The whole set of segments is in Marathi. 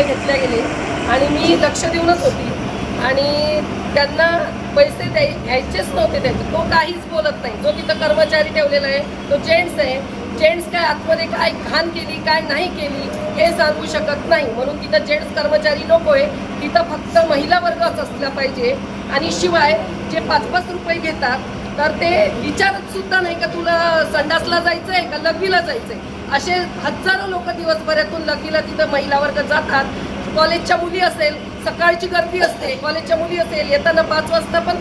रुपये घेतले गेले. आणि मी लक्ष देऊनच होती. आणि त्यांना पैसे द्याय घ्यायचेच नव्हते त्यांचे. तो काहीच बोलत नाही. जो तिथं कर्मचारी ठेवलेला आहे तो जेंट्स आहे. जेंट्स काय आतमध्ये काय घाण केली काय नाही केली हे सांगू शकत नाही. म्हणून तिथं जेंट्स कर्मचारी नको आहे. तिथं फक्त महिला वर्गच असला पाहिजे. आणि शिवाय जे पाच पाच रुपये घेतात तर ते विचारत सुद्धा नाही का तुला संडासला जायचं आहे का लग्नीला जायचं आहे असे हजारो लोक दिवसभरातून लग्नीला तिथं महिला वर्ग जातात. कॉलेजच्या मुली असेल सकाळची गर्दी असते कॉलेजच्या मुली असेल येताना पाच वाजता पण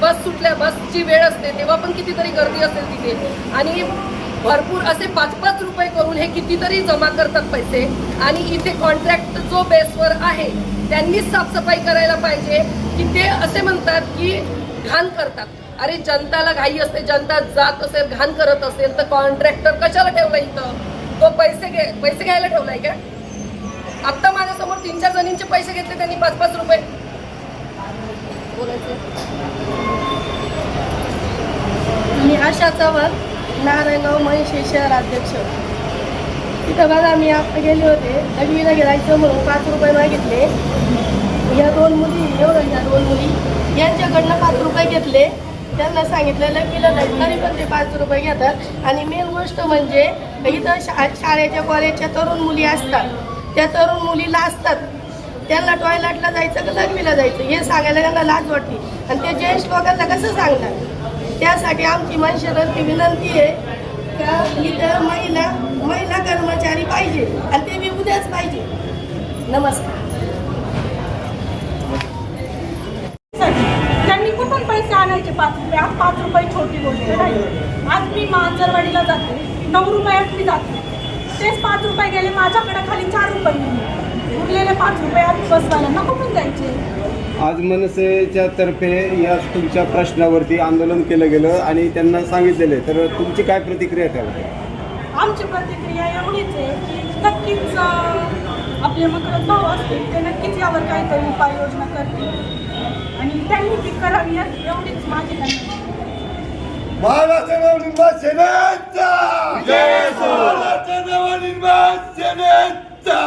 बस सुटल्या बसची वेळ असते तेव्हा पण कितीतरी गर्दी असेल तिथे. आणि भरपूर असे पाच पाच रुपये करून हे कितीतरी जमा करतात पैसे. आणि इथे कॉन्ट्रॅक्ट जो बेसवर आहे त्यांनीच साफसफाई करायला पाहिजे की ते असे म्हणतात की घाण करतात. अरे जनताला घाई असते जनता जात असेल घाण करत असेल तर कॉन्ट्रॅक्टर कशाला ठेवला इथं? तो पैसे घे पैसे घ्यायला ठेवलाय का? आत्ता माझ्यासमोर तीन चार जणींचे पैसे घेतले त्यांनी पाच पाच रुपये. बोलायचं? मी आशा चव्हाण नारायणगाव महिषे शहर अध्यक्ष. तिथं बघा मी आता गेले होते लग्नीला गेलायचं म्हणून पाच रुपये मागितले. या दोन मुली एवढं या दोन मुली यांच्याकडनं पाच रुपये घेतले. त्यांना सांगितलेलं की जाईल तरी पण ते पाच रुपये घेतात. आणि मेन गोष्ट म्हणजे इथं शा शाळेच्या कॉलेजच्या तरुण मुली असतात. त्या तरुण मुलीला असतात. त्यांना टॉयलेटला जायचं का लग्नीला जायचं? हे सांगायला त्यांना लाज वाटते. आणि ते ज्येष्ठ लोकांना कसं सांगणार? त्यासाठी आमची मनशेवरती विनंती आहे का इथं महिला महिला कर्मचारी पाहिजे. आणि ते बी उद्याच पाहिजे. नमस्कार. पैसे आणायचे पाच रुपये. आज पाच रुपये छोटी गोष्ट नाही आज मी मांजरवाडीला जाते नऊ रुपयात मी जाते. तेच पाच रुपये गेले माझ्याकडे खाली चार रुपये उरलेले पाच रुपये आम्ही बसवाल्यांना कुठून द्यायचे? आज मनसेच्या तर्फे या तुमच्या प्रश्नावरती आंदोलन केलं गेलं आणि त्यांना सांगितलेलं आहे. तर तुमची काय प्रतिक्रिया ठेवते आमची प्रतिक्रिया एवढीच आहे की नक्कीच अं, आपले मकरत भाऊ असतील ते नक्कीच यावर काहीतरी उपाययोजना करतील. आणि त्यांनी ती करावी एवढीच माझी त्यांना महाराष्ट्र नवनिर्माण सेनेचा! महाराष्ट्र नवनिर्माण सेनेचा!